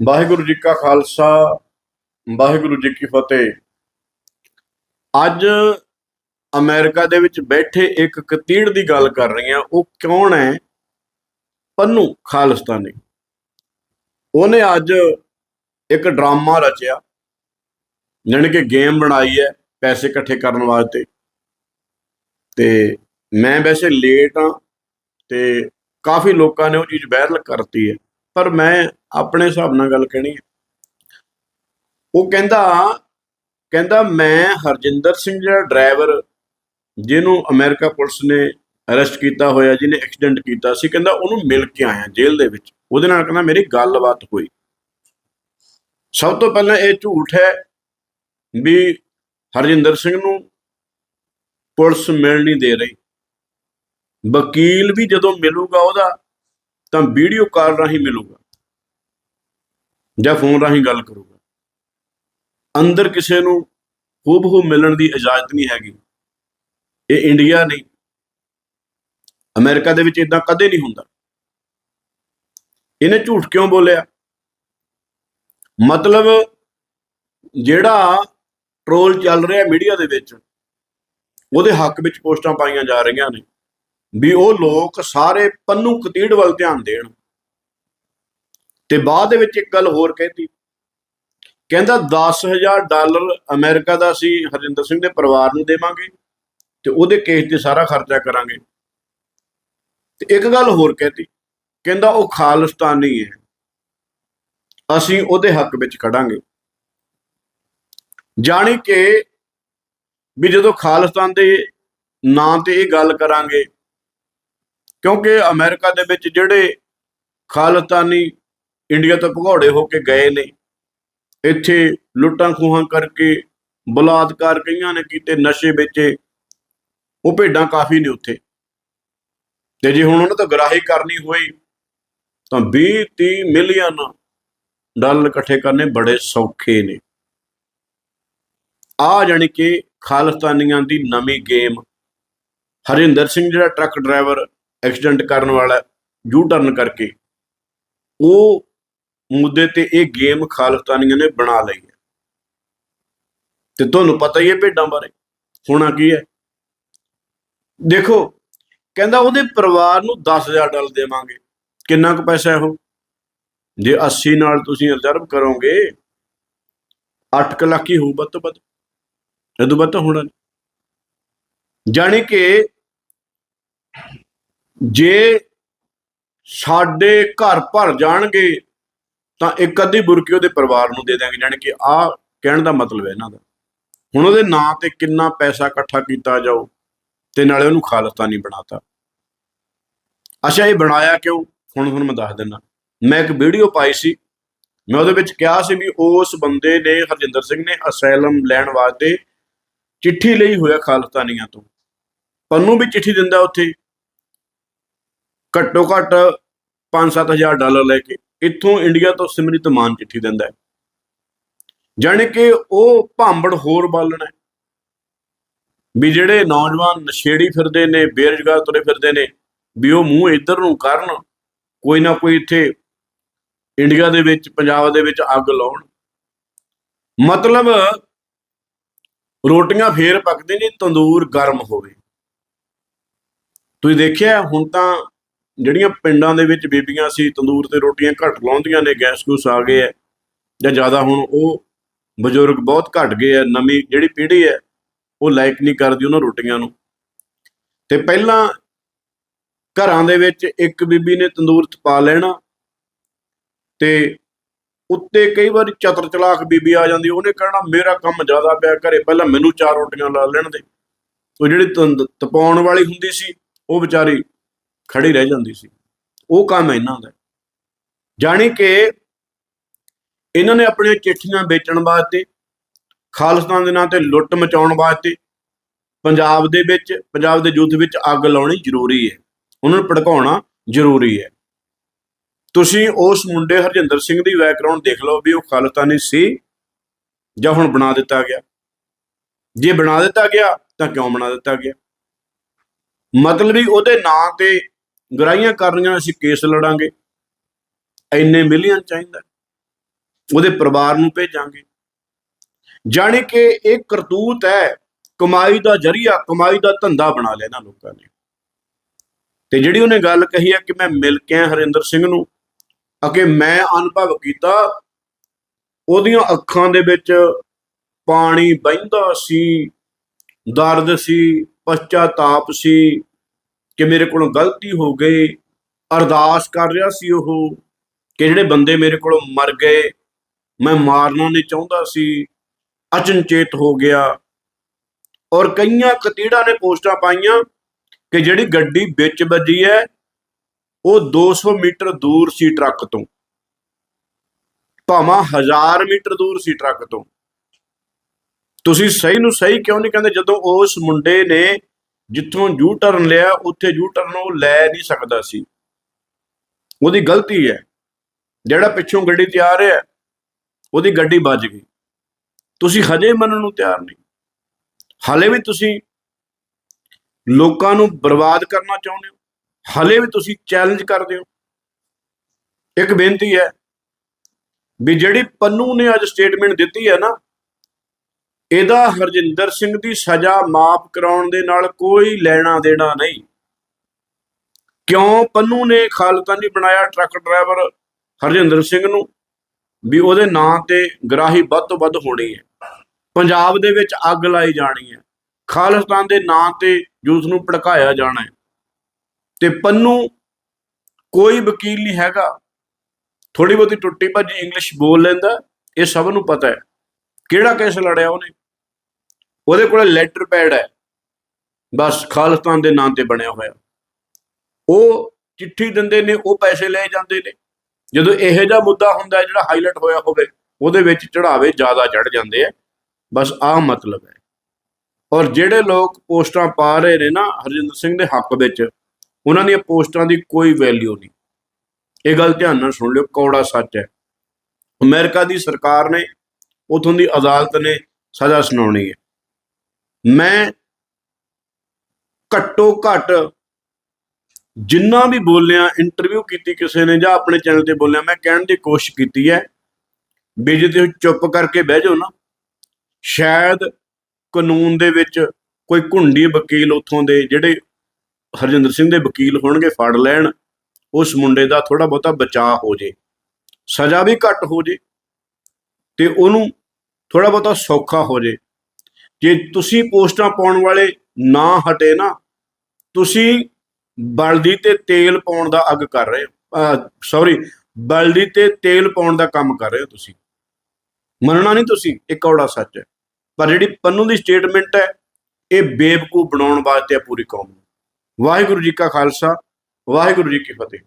ਵਾਹਿਗੁਰੂ ਜੀ ਕਾ ਖਾਲਸਾ, ਵਾਹਿਗੁਰੂ ਜੀ ਕੀ ਫਤਿਹ। ਅੱਜ ਅਮਰੀਕਾ ਦੇ ਵਿੱਚ ਬੈਠੇ ਇੱਕ ਕਤੀੜ ਦੀ ਗੱਲ ਕਰ ਰਹੀ ਹਾਂ, ਉਹ ਕੌਣ ਹੈ? ਪੰਨੂ ਖਾਲਸਤਾਨੀ। ਉਹਨੇ ਅੱਜ ਇੱਕ ਡਰਾਮਾ ਰਚਿਆ, ਜਾਣੀ ਕਿ ਗੇਮ ਬਣਾਈ ਹੈ ਪੈਸੇ ਇਕੱਠੇ ਕਰਨ ਵਾਸਤੇ। ਤੇ ਮੈਂ ਵੈਸੇ ਲੇਟ ਹਾਂ, ਤੇ ਕਾਫੀ ਲੋਕਾਂ ਨੇ ਉਹ ਚੀਜ਼ ਵਾਇਰਲ ਕਰਤੀ ਹੈ। ਪਰ ਮੈਂ ਆਪਣੇ ਹਿਸਾਬ ਨਾਲ ਗੱਲ ਕਹਿਣੀ ਹੈ। ਉਹ ਕਹਿੰਦਾ ਕਹਿੰਦਾ ਮੈਂ ਹਰਜਿੰਦਰ ਸਿੰਘ ਜਿਹੜਾ ਡਰਾਈਵਰ ਜਿਹਨੂੰ ਅਮਰੀਕਾ ਪੁਲਿਸ ਨੇ ਅਰੈਸਟ ਕੀਤਾ ਹੋਇਆ, ਜਿਹਨੇ ਐਕਸੀਡੈਂਟ ਕੀਤਾ ਸੀ, ਕਹਿੰਦਾ ਉਹਨੂੰ ਮਿਲ ਕੇ ਆਇਆ ਜੇਲ੍ਹ ਦੇ ਵਿੱਚ। ਉਹਦੇ ਨਾਲ ਕਹਿੰਦਾ ਮੇਰੀ ਗੱਲਬਾਤ ਹੋਈ। ਸਭ ਤੋਂ ਪਹਿਲਾਂ ਇਹ ਝੂਠ ਹੈ ਵੀ ਹਰਜਿੰਦਰ ਸਿੰਘ ਨੂੰ ਪੁਲਿਸ ਮਿਲ ਨਹੀਂ ਦੇ ਰਹੀ। ਵਕੀਲ ਵੀ ਜਦੋਂ ਮਿਲੂਗਾ ਉਹਦਾ ਤਾਂ ਵੀਡੀਓ ਕਾਲ ਰਾਹੀਂ ਮਿਲੂਗਾ। ਜਾਂ ਫੋਨ ਰਾਹੀਂ ਗੱਲ ਕਰੂਗਾ। ਅੰਦਰ ਕਿਸੇ ਨੂੰ ਹੂਬਹੂ ਮਿਲਣ ਦੀ ਇਜਾਜ਼ਤ ਨਹੀਂ ਹੈਗੀ। ਇਹ ਇੰਡੀਆ ਨਹੀਂ। ਅਮਰੀਕਾ ਦੇ ਵਿੱਚ ਇਦਾਂ ਕਦੇ ਨਹੀਂ ਹੁੰਦਾ। ਇਹਨੇ ਝੂਠ ਕਿਉਂ ਬੋਲਿਆ? ਮਤਲਬ ਜਿਹੜਾ ਟ੍ਰੋਲ ਚੱਲ ਰਿਹਾ ਮੀਡੀਆ ਦੇ ਵਿੱਚ, ਉਹਦੇ ਹੱਕ ਵਿੱਚ ਪੋਸਟਾਂ ਪਾਈਆਂ ਜਾ ਰਹੀਆਂ ਨੇ। ਵੀ ਉਹ ਲੋਕ ਸਾਰੇ ਪੰਨੂ ਕਤੀੜ ਵੱਲ ਧਿਆਨ ਦੇਣ। ਤੇ ਬਾਅਦ ਦੇ ਵਿੱਚ ਇੱਕ ਗੱਲ ਹੋਰ ਕਹਿਤੀ ਕਹਿੰਦਾ 10000 ਡਾਲਰ ਅਮਰੀਕਾ ਦਾ ਅਸੀਂ ਹਰਜਿੰਦਰ ਸਿੰਘ ਦੇ ਪਰਿਵਾਰ ਨੂੰ ਦੇਵਾਂਗੇ ਤੇ ਉਹਦੇ ਕੇਸ ਤੇ ਸਾਰਾ ਖਰਚਾ ਕਰਾਂਗੇ। ਤੇ ਇੱਕ ਗੱਲ ਹੋਰ ਕਹਿਤੀ ਕਹਿੰਦਾ ਉਹ ਖਾਲਿਸਤਾਨੀ ਹੈ। ਅਸੀਂ ਉਹਦੇ ਹੱਕ ਵਿੱਚ ਖੜਾਂਗੇ। ਜਾਣੀ ਕਿ ਵੀ ਜਦੋਂ ਖਾਲਿਸਤਾਨ ਦੇ ਨਾਂ ਤੇ ਇਹ ਗੱਲ ਕਰਾਂਗੇ ਕਿਉਂਕਿ ਅਮਰੀਕਾ ਦੇ ਵਿੱਚ ਜਿਹੜੇ ਖਾਲਿਸਤਾਨੀ ਇੰਡੀਆ ਤੋਂ ਭਗੌੜੇ ਹੋ ਕੇ ਗਏ ਨੇ, ਇੱਥੇ ਲੁੱਟਾਂ ਖੋਹਾਂ ਕਰਕੇ, ਬਲਾਤਕਾਰ ਕਈਆਂ ਨੇ ਕੀਤੇ, ਨਸ਼ੇ ਵੇਚੇ, ਉਹ ਭੇਡਾਂ ਕਾਫੀ ਨੇ ਉੱਥੇ। ਤੇ ਜੇ ਹੁਣ ਉਹਨਾਂ ਤੋਂ ਗਰਾਹੀ ਕਰਨੀ ਹੋਈ, ਤਾਂ 20 30 ਮਿਲੀਅਨ ਡਾਲਰ ਇਕੱਠੇ ਕਰਨੇ ਬੜੇ ਸੌਖੇ ਨੇ। ਆ ਜਾਣੀ ਕਿ ਖਾਲਿਸਤਾਨੀਆਂ ਦੀ ਨਵੀਂ ਗੇਮ। ਹਰਿੰਦਰ ਸਿੰਘ ਜਿਹੜਾ ਟਰੱਕ ਡਰਾਈਵਰ ਐਕਸੀਡੈਂਟ ਕਰਨ ਵਾਲਾ ਯੂ ਟਰਨ ਕਰਕੇ ਉਹ ਮੁੱਦੇ ਤੇ ਇਹ ਗੇਮ ਖਾਲਿਸਤਾਨੀਆਂ ਨੇ ਬਣਾ ਲਈ ਹੈ। ਤੇ ਤੁਹਾਨੂੰ ਪਤਾ ਹੀ ਹੈ ਭੇਡਾਂ ਬਾਰੇ, ਹੋਣਾ ਕੀ ਹੈ? ਦੇਖੋ, ਕਹਿੰਦਾ ਉਹਦੇ ਪਰਿਵਾਰ ਨੂੰ 10000 ਡਾਲਰ ਦੇਵਾਂਗੇ। ਕਿੰਨਾ ਕੁ ਪੈਸਾ ਹੈ ਉਹ? ਜੇ 80 ਨਾਲ ਤੁਸੀਂ ਰਿਜ਼ਰਵ ਕਰੋਗੇ 8 ਲੱਖ ਹੀ ਹੋਊ ਵੱਧ ਤੋਂ ਵੱਧ। ਇਹ ਤੋਂ ਵੱਧ ਹੋਣਾ ਨਹੀਂ। ਜਾਣੀ ਕਿ ਜੇ ਸਾਡੇ ਘਰ ਭਰ ਜਾਣਗੇ, ਤਾਂ ਇੱਕ ਅੱਧੀ ਬੁਰਕੀ ਉਹਦੇ ਪਰਿਵਾਰ ਨੂੰ ਦੇ ਦਾਂਗੇ ਜਾਣੀ ਕਿ ਆ ਕਹਿਣ ਦਾ ਮਤਲਬ ਹੈ ਇਹਨਾਂ ਦਾ। ਹੁਣ ਉਹਦੇ ਨਾਂ ਤੇ ਕਿੰਨਾ ਪੈਸਾ ਇਕੱਠਾ ਕੀਤਾ ਜਾਓ ਤੇ ਨਾਲੇ ਉਹਨੂੰ ਖਾਲਿਸਤਾਨੀ ਬਣਾਤਾ। ਅੱਛਾ, ਇਹ ਬਣਾਇਆ ਕਿਉਂ? ਹੁਣ ਹੁਣ ਮੈਂ ਦੱਸ ਦਿੰਦਾ। ਮੈਂ ਇੱਕ ਵੀਡੀਓ ਪਾਈ ਸੀ। ਮੈਂ ਉਹਦੇ ਵਿੱਚ ਕਿਹਾ ਸੀ ਵੀ ਉਸ ਬੰਦੇ ਨੇ, ਹਰਜਿੰਦਰ ਸਿੰਘ ਨੇ ਅਸੈਲਮ ਲੈਣ ਵਾਸਤੇ ਚਿੱਠੀ ਲਈ ਹੋਇਆ ਖਾਲਸਤਾਨੀਆਂ ਤੋਂ। ਪੰਨੂ ਵੀ ਚਿੱਠੀ ਦਿੰਦਾ ਉੱਥੇ। ਘੱਟੋ ਘੱਟ 5-7000 ਡਾਲਰ ਲੈ ਕੇ ਇੱਥੋਂ ਇੰਡੀਆ ਤੋਂ ਸਿਮਰਿਤ ਮਾਨ ਚਿੱਠੀ ਦਿੰਦਾ ਹੈ। ਜਾਣੀ ਕਿ ਉਹ ਭਾਂਬੜ ਹੋਰ ਬਾਲਣਾ ਹੈ ਵੀ ਜਿਹੜੇ ਨੌਜਵਾਨ ਨਸ਼ੇੜੀ ਫਿਰਦੇ ਨੇ, ਬੇਰੁਜ਼ਗਾਰ ਤੁਰੇ ਫਿਰਦੇ ਨੇ, ਵੀ ਉਹ ਮੂੰਹ ਇੱਧਰ ਨੂੰ ਕਰਨ, ਕੋਈ ਨਾ ਕੋਈ ਇੱਥੇ ਇੰਡੀਆ ਦੇ ਵਿੱਚ, ਪੰਜਾਬ ਦੇ ਵਿੱਚ ਅੱਗ ਲਾਉਣ। ਮਤਲਬ ਰੋਟੀਆਂ ਫੇਰ ਪੱਕਦੇ ਨੇ, ਤੰਦੂਰ ਗਰਮ ਹੋਵੇ। ਤੁਸੀਂ ਦੇਖਿਆ, ਹੁਣ ਤਾਂ ਜਿਹੜੀਆਂ ਪਿੰਡਾਂ ਦੇ ਵਿੱਚ ਬੀਬੀਆਂ ਸੀ, ਤੰਦੂਰ ਤੇ ਰੋਟੀਆਂ ਘੱਟ ਲਾਉਂਦੀਆਂ ਨੇ, ਗੈਸ ਗੂਸ ਆ ਗਏ ਆ ਜਾਂ ਜ਼ਿਆਦਾ ਹੁਣ ਉਹ ਬਜ਼ੁਰਗ ਬਹੁਤ ਘਟ ਗਏ ਆ ਨਵੀਂ ਜਿਹੜੀ ਪੀੜ੍ਹੀ ਹੈ, ਉਹ ਲਾਇਕ ਨਹੀਂ ਕਰਦੀ ਉਹਨਾਂ ਰੋਟੀਆਂ ਨੂੰ। ਤੇ ਪਹਿਲਾਂ ਘਰਾਂ ਦੇ ਵਿੱਚ ਇੱਕ ਬੀਬੀ ਨੇ ਤੰਦੂਰ ਤਪਾ ਲੈਣਾ, ਤੇ ਉੱਤੇ ਕਈ ਵਾਰੀ ਚਤਰ ਚਲਾਕ ਬੀਬੀ ਆ ਜਾਂਦੀ, ਉਹਨੇ ਕਹਿਣਾ, ਮੇਰਾ ਕੰਮ ਜ਼ਿਆਦਾ ਪਿਆ, ਘਰੇ ਪਹਿਲਾਂ ਮੈਨੂੰ ਚਾਰ ਰੋਟੀਆਂ ਲਾ ਲੈਣ ਦੇ। ਉਹ ਜਿਹੜੀ ਤੰਦ- ਤਪਾਉਣ ਵਾਲੀ ਹੁੰਦੀ ਸੀ, ਉਹ ਵਿਚਾਰੀ ਖੜੀ ਰਹਿ ਜਾਂਦੀ ਸੀ। ਉਹ ਕੰਮ ਇਹਨਾਂ ਦਾ। ਜਾਣੀ ਕਿ ਇਹਨਾਂ ਨੇ ਆਪਣੀਆਂ ਚਿੱਠੀਆਂ ਵੇਚਣ ਵਾਸਤੇ ਖਾਲਿਸਤਾਨ ਦੇ ਨਾਂ ਤੇ ਲੁੱਟ ਮਚਾਉਣ ਵਾਸਤੇ, ਪੰਜਾਬ ਦੇ ਵਿੱਚ, ਪੰਜਾਬ ਦੇ ਯੁੱਧ ਵਿੱਚ ਅੱਗ ਲਾਉਣੀ ਜ਼ਰੂਰੀ ਹੈ। ਉਹਨਾਂ ਨੂੰ ਭੜਕਾਉਣਾ ਜ਼ਰੂਰੀ ਹੈ। ਤੁਸੀਂ ਉਸ ਮੁੰਡੇ ਹਰਜਿੰਦਰ ਸਿੰਘ ਦੀ ਬੈਕਗ੍ਰਾਉਂਡ ਦੇਖ ਲਓ ਵੀ ਉਹ ਖਾਲਿਸਤਾਨੀ ਸੀ ਜਾਂ ਹੁਣ ਬਣਾ ਦਿੱਤਾ ਗਿਆ। ਜੇ ਬਣਾ ਦਿੱਤਾ ਗਿਆ ਤਾਂ ਕਿਉਂ ਬਣਾ ਦਿੱਤਾ ਗਿਆ? ਮਤਲਬ ਵੀ ਉਹਦੇ ਨਾਂ ਤੇ ਗਰਾਈਆਂ ਕਰਨੀਆਂ ਅਸੀਂ ਕੇਸ ਲੜਾਂਗੇ। ਇੰਨੇ ਮਿਲੀਅਨ ਚਾਹੀਦਾ ਉਹਦੇ ਪਰਿਵਾਰ ਨੂੰ ਭੇਜਾਂਗੇ। ਜਾਣੀ ਕਿ ਇਹ ਕਰਤੂਤ ਹੈ, ਕਮਾਈ ਦਾ ਜਰੀਆ, ਕਮਾਈ ਦਾ ਧੰਦਾ ਬਣਾ ਲਿਆ ਇਹਨਾਂ ਲੋਕਾਂ ਨੇ। ਤੇ ਜਿਹੜੀ ਉਹਨੇ ਗੱਲ ਕਹੀ ਹੈ ਕਿ ਮੈਂ ਮਿਲ ਕੇ ਆਇਆ ਹਰਿੰਦਰ ਸਿੰਘ ਨੂੰ ਅਕੇ ਮੈਂ ਅਨੁਭਵ ਕੀਤਾ, ਉਹਦੀਆਂ ਅੱਖਾਂ ਦੇ ਵਿੱਚ ਪਾਣੀ ਵਹਿੰਦਾ ਸੀ, ਦਰਦ ਸੀ ਪਛਤਾਪ ਸੀ ਕਿ ਮੇਰੇ ਕੋਲੋਂ ਗਲਤੀ ਹੋ ਗਈ, ਅਰਦਾਸ ਕਰ ਰਿਹਾ ਸੀ ਉਹ ਕਿ ਜਿਹੜੇ ਬੰਦੇ ਮੇਰੇ ਕੋਲੋਂ ਮਰ ਗਏ, ਮੈਂ ਮਾਰਨਾ ਨਹੀਂ ਚਾਹੁੰਦਾ ਸੀ, ਅਚਨਚੇਤ ਹੋ ਗਿਆ। ਔਰ ਕਈਆਂ ਕਤੀੜਾਂ ਨੇ ਪੋਸਟਾਂ ਪਾਈਆਂ ਕਿ ਜਿਹੜੀ ਗੱਡੀ ਵਿੱਚ ਵੱਜੀ ਹੈ, ਉਹ 200 ਮੀਟਰ ਦੂਰ ਸੀ ਟਰੱਕ ਤੋਂ। ਭਾਵੇਂ 1000 ਮੀਟਰ ਦੂਰ ਸੀ ਟਰੱਕ ਤੋਂ। ਤੁਸੀਂ ਸਹੀ ਨੂੰ ਸਹੀ ਕਿਉਂ ਨਹੀਂ ਕਹਿੰਦੇ? ਜਦੋਂ ਉਸ ਮੁੰਡੇ ਨੇ ਜਿੱਥੋਂ ਯੂ ਟਰਨ ਲਿਆ, ਉੱਥੇ ਯੂ ਟਰਨ ਉਹ ਲੈ ਨਹੀਂ ਸਕਦਾ ਸੀ। ਉਹਦੀ ਗਲਤੀ ਹੈ। ਜਿਹੜਾ ਪਿੱਛੋਂ ਗੱਡੀ ਤੇ ਆ ਰਿਹਾ ਉਹਦੀ ਗੱਡੀ ਵੱਜ ਗਈ। ਤੁਸੀਂ ਹਜੇ ਮੰਨਣ ਨੂੰ ਤਿਆਰ ਨਹੀਂ। ਹਾਲੇ ਵੀ ਤੁਸੀਂ ਲੋਕਾਂ ਨੂੰ ਬਰਬਾਦ ਕਰਨਾ ਚਾਹੁੰਦੇ ਹੋ। ਹਾਲੇ ਵੀ ਤੁਸੀਂ ਚੈਲੰਜ ਕਰਦੇ ਹੋ। ਇੱਕ ਬੇਨਤੀ ਹੈ ਵੀ ਜਿਹੜੀ ਪੰਨੂ ਨੇ ਅੱਜ ਸਟੇਟਮੈਂਟ ਦਿੱਤੀ ਹੈ ਨਾ ਇਹਦਾ ਹਰਜਿੰਦਰ ਸਿੰਘ ਦੀ ਸਜ਼ਾ ਮਾਫ ਕਰਾਉਣ ਦੇ ਨਾਲ ਕੋਈ ਲੈਣਾ ਦੇਣਾ ਨਹੀਂ। ਕਿਉਂ? ਪੰਨੂ ਨੇ ਖਾਲਤਾ ਬਣਾਇਆ ਟਰੱਕ ਡਰਾਈਵਰ ਹਰਜਿੰਦਰ ਸਿੰਘ ਨੂੰ, ਵੀ ਉਹਦੇ ਨਾਂ ਤੇ ਗਰਾਹੀ ਵੱਧ ਤੋਂ ਵੱਧ ਹੋਣੀ ਹੈ। ਪੰਜਾਬ ਦੇ ਵਿੱਚ ਅੱਗ ਲਾਈ ਜਾਣੀ ਹੈ। ਖਾਲਿਸਤਾਨ ਦੇ ਨਾਂ ਤੇ ਜੂਸ ਨੂੰ ਭੜਕਾਇਆ ਜਾਣਾ ਹੈ। ਤੇ ਪੰਨੂ ਕੋਈ ਵਕੀਲ ਨਹੀਂ ਹੈਗਾ। ਥੋੜੀ ਬਹੁਤੀ ਟੁੱਟੀ ਭੱਜੀ ਇੰਗਲਿਸ਼ ਬੋਲ ਲੈਂਦਾ, ਇਹ ਸਭ ਨੂੰ ਪਤਾ ਹੈ। ਕਿਹੜਾ ਕੇਸ ਲੜਿਆ ਉਹਨੇ? ਉਹਦੇ ਕੋਲ ਲੈਟਰ ਪੈਡ ਹੈ। ਬਸ ਖਾਲਿਸਤਾਨ ਦੇ ਨਾਂ ਤੇ ਬਣਿਆ ਹੋਇਆ। ਉਹ ਚਿੱਠੀ ਦਿੰਦੇ ਨੇ, ਉਹ ਪੈਸੇ ਲੈ ਜਾਂਦੇ ਨੇ। ਜਦੋਂ ਇਹੋ ਜਿਹਾ ਮੁੱਦਾ ਹੁੰਦਾ ਜਿਹੜਾ ਹਾਈਲਾਈਟ ਹੋਇਆ ਹੋਵੇ, ਉਹਦੇ ਵਿੱਚ ਚੜਾਵੇ ਜ਼ਿਆਦਾ ਚੜ ਜਾਂਦੇ ਆ। ਬਸ ਆਹ ਮਤਲਬ ਹੈ। ਔਰ ਜਿਹੜੇ ਲੋਕ ਪੋਸਟਾਂ ਪਾ ਰਹੇ ਨੇ ਨਾ ਹਰਜਿੰਦਰ ਸਿੰਘ ਦੇ ਹੱਕ ਵਿੱਚ, ਉਹਨਾਂ ਦੀਆਂ ਪੋਸਟਾਂ ਦੀ ਕੋਈ ਵੈਲਿਊ ਨਹੀਂ। ਇਹ ਗੱਲ ਧਿਆਨ ਨਾਲ ਸੁਣ ਲਿਓ, ਕੌੜਾ ਸੱਚ ਹੈ। ਅਮਰੀਕਾ ਦੀ ਸਰਕਾਰ ਨੇ, ਉਥੋਂ ਦੀ ਅਦਾਲਤ ਨੇ ਸਜ਼ਾ ਸੁਣਾਉਣੀ ਹੈ। ਮੈਂ ਘੱਟੋ ਘੱਟ ਜਿੰਨਾ ਵੀ ਬੋਲਿਆ ਇੰਟਰਵਿਊ ਕੀਤੀ ਕਿਸੇ ਨੇ ਜਾਂ ਆਪਣੇ ਚੈਨਲ ਤੇ ਬੋਲਿਆ, ਮੈਂ ਕਹਿਣ ਦੀ ਕੋਸ਼ਿਸ਼ ਕੀਤੀ ਹੈ, ਵੀ ਜੇ ਤੁਸੀਂ ਚੁੱਪ ਕਰਕੇ ਬਹਿ ਜਾਓ ਨਾ। ਸ਼ਾਇਦ ਕਾਨੂੰਨ ਦੇ ਵਿੱਚ ਕੋਈ ਘੁੰਡੀ ਵਕੀਲ ਉਥੋਂ ਦੇ ਜਿਹੜੇ ਹਰਜਿੰਦਰ ਸਿੰਘ ਦੇ ਵਕੀਲ ਹੋਣਗੇ ਫੜ ਲੈਣ, ਉਸ ਮੁੰਡੇ ਦਾ ਥੋੜਾ ਬਹੁਤਾ ਬਚਾਅ ਹੋ ਜੇ, ਸਜ਼ਾ ਵੀ ਘੱਟ ਹੋ ਜੇ, ਤੇ ਉਹਨੂੰ ਥੋੜਾ ਬਹੁਤਾ ਸੌਖਾ ਹੋ ਜੇ। ਜੇ ਤੁਸੀਂ ਪੋਸਟਾਂ ਪਾਉਣ ਵਾਲੇ ਨਾ ਹਟੇ ਨਾ, ਤੁਸੀਂ ਬਲਦੀ ਤੇ ਤੇਲ ਪਾਉਣ ਦਾ ਅੱਗ ਕਰ ਰਹੇ ਹੋ। ਸੌਰੀ ਬਲਦੀ ਤੇ ਤੇਲ ਪਾਉਣ ਦਾ ਕੰਮ ਕਰ ਰਹੇ ਹੋ ਤੁਸੀਂ। ਮੰਨਣਾ ਨਹੀਂ ਤੁਸੀਂ, ਇਹ ਕੌੜਾ ਸੱਚ ਹੈ। ਪਰ ਜਿਹੜੀ ਪੰਨੂ ਦੀ ਸਟੇਟਮੈਂਟ ਹੈ, ਇਹ ਬੇਵਕੂਫ ਬਣਾਉਣ ਵਾਸਤੇ ਹੈ ਪੂਰੀ ਕੌਮ ਨੂੰ। ਵਾਹਿਗੁਰੂ ਜੀ ਕਾ ਖਾਲਸਾ, ਵਾਹਿਗੁਰੂ ਜੀ ਕੀ ਫਤਿਹ।